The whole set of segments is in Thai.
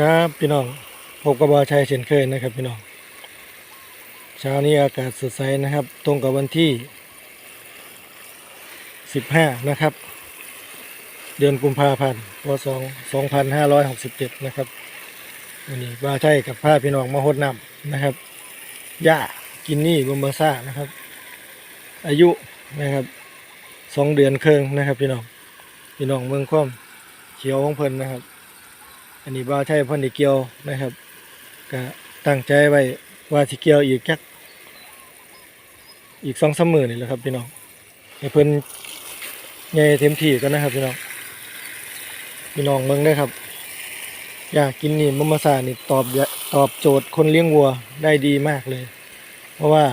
ครับพี่น้องพบกับบอชัยเช่นเคยนะครับพี่น้องเช้านี้อากาศสดใสนะครับ ตรงกับวันที่ 15 นะครับ เดือนกุมภาพันธ์พศ2567 นะครับวันนี้บาชัยกับพาพี่น้องมาหดน้ำนะครับย่ากินนี่บอมบาซ่านะครับ อายุนะครับสองเดือนครึ่งนะครับ พี่น้องพี่น้องเมืองความเขียวของเพลินนะครับ อันนี้บ่าวใช่พ่นได้เกี่ยวนะครับก็ตั้งใจไว้ว่าสิเกี่ยวอีกจักอีกสองสามหมื่นนี่แหละครับพี่น้องให้เพิ่นใหญ่เต็มที่กันนะครับพี่น้องพี่น้องเมืองได้ครับ อยากกินนี่มะมาซานี่ตอบตอบโจทย์คนเลี้ยงวัวได้ดีมากเลย เพราะว่า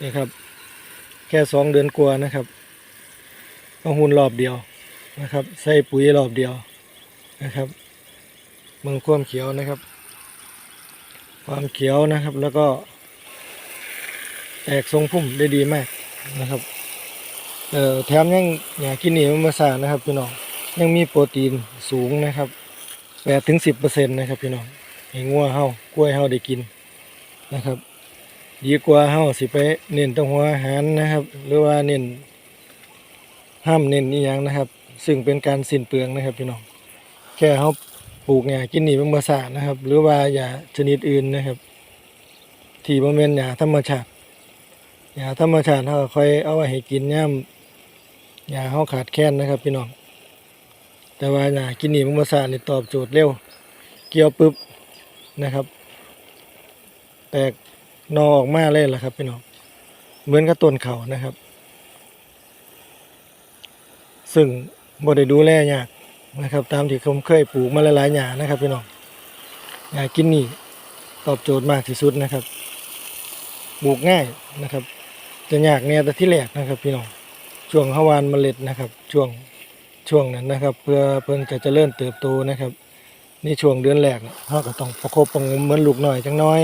นี่ครับ แค่สองเดือนกว่านะครับก็หุ่นรอบเดียวนะครับ ใส่ปุ๋ยรอบเดียวนะครับ มืองความเขียวนะครับ ความเขียวนะครับ แล้วก็ แตกทรงพุ่มได้ดีมากนะครับเอ่อแถมยังอยากกินเหนี่มันมาสานะครับพี่น้องยังมีโปรตีนสูงนะครับแปดถึงสิบเปอร์เซ็นต์นะครับพี่น้องให้งัวเฮากล้วยเฮาได้กินนะครับ ดีกว่าเฮาสิไปเน้นแตหัวอาหารนะครับ หรือว่าเน้นห้ามเน้นนี่ยังนะครับ ซึ่งเป็นการสิ้นเปลืองนะครับพี่น้องแค่เฮา ปลูกหญ้ากินหนีเป็นภาษานะครับ หรือว่าหญ้าชนิดอื่นนะครับ ที่บ่แม่นหญ้าธรรมชาติหญ้าธรรมชาติเฮาค่อยเอาไว้ให้กินย่ำหญ้าเฮาขาดแคลนนะครับ พี่น้อง แต่ว่าหญ้ากินหนีเป็นภาษานี่ตอบโจทย์เร็ว เกี่ยวปึ๊บนะครับ แตกนอออกมาเลยล่ะครับ พี่น้อง เหมือนกับต้นเขานะครับ ซึ่งบ่ได้ดูแลยาก นะครับ ตามที่ผมเคยปลูกมาหลายๆอย่างนะครับพี่น้องอยากกินนี่ตอบโจทย์มากที่สุดนะครับปลูกง่ายนะครับ จะยากเนี่ยแต่ที่แรกนะครับ พี่น้องช่วงฮาวานเมล็ดนะครับ ช่วงช่วงนั้นนะครับ เพื่อเพิ่นจะเจริญเติบโตนะครับนี่ช่วงเดือนแรกเราก็ต้องประคบประงมเหมือนลูกหน่อยจังน้อย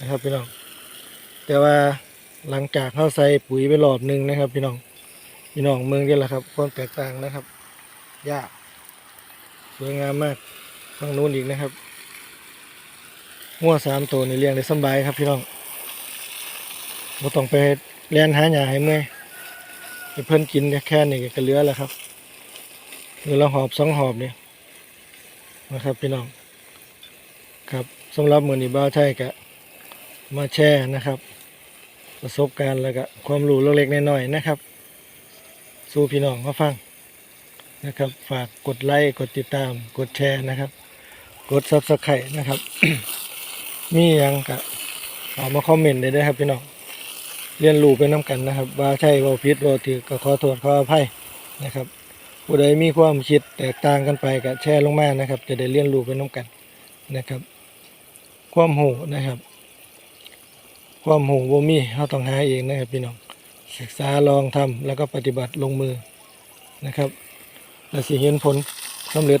นะครับ พี่น้อง แต่ว่าหลังจากเข้าใส่ปุ๋ยไปรอบหนึ่งนะครับ พี่น้องพี่น้องเมืองนี่แหละครับ ความแตกต่างนะครับยาก วยงามมากฝั่งนู้นอีกนะครับงัวสามตัวนี่เลี้ยงได้สบายครับพี่น้องบ่ต้องไปเลียนหาหญ้าให้เมื่อยให้เพิ่นกินแค่นี้ก็เหลือแล้วครับเหลือละหอบสองหอบเนี่ยนะครับพี่น้องครับสำหรับมือนี้บ่าใช่กะมาแชร์นะครับ ประสบการณ์แล้วก็ความรู้เล็กๆน้อยๆนะครับ สู่พี่น้องมาฟัง นะครับ ฝากกดไลค์กดติดตาม กดแชร์นะครับ กดซับสไครต์นะครับ มีหยังก็เอามาคอมเมนต์ได้เลยครับพี่น้องเรียนรู้ไปน้กันนะครับ ว่าใช่ว่าผิดว่าถือก็ขอโทษขออภัยนะครับผู้ใดมีความคิดแตกต่างกันไปก็แชร์ลงมานะครับ จะได้เรียนรู้ไปน้กันนะครับ ความหูนะครับ ความหูบ่มีเราต้องหาเองนะครับพี่น้องศึกษาลองทำแล้วก็ปฏิบัติลงมือนะครับ และสิเห็นผลสำเร็จ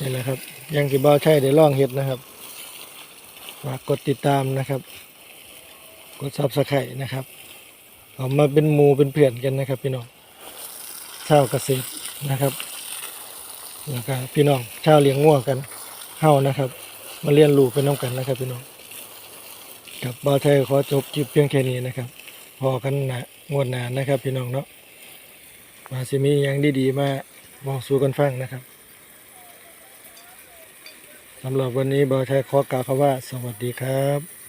นี่แหละครับ ยังที่บ่าวใช่ได้ลองเฮ็ดนะครับฝากกดติดตามนะครับ กดซับสไครต์นะครับเอามาเป็นหมูเป็นเพื่อนกันนะครับ พี่น้องชาวเกษตรนะครับแล้วก็พี่น้องชาวเลี้ยงงัวกันเฮานะครับ มาเรียนรู้ไปน้องกันนะครับ พี่น้องกับบ่าวไทยขอจบคลิปเพียงแค่นี้นะครับ พอกันหนะงวดหนานะครับ พี่น้องเนาะมาสิมีอย่างดีๆมา บอกสู่กันฟังนะครับสำหรับวันนี้บอชัยขอกล่าวคำว่า สวัสดีครับ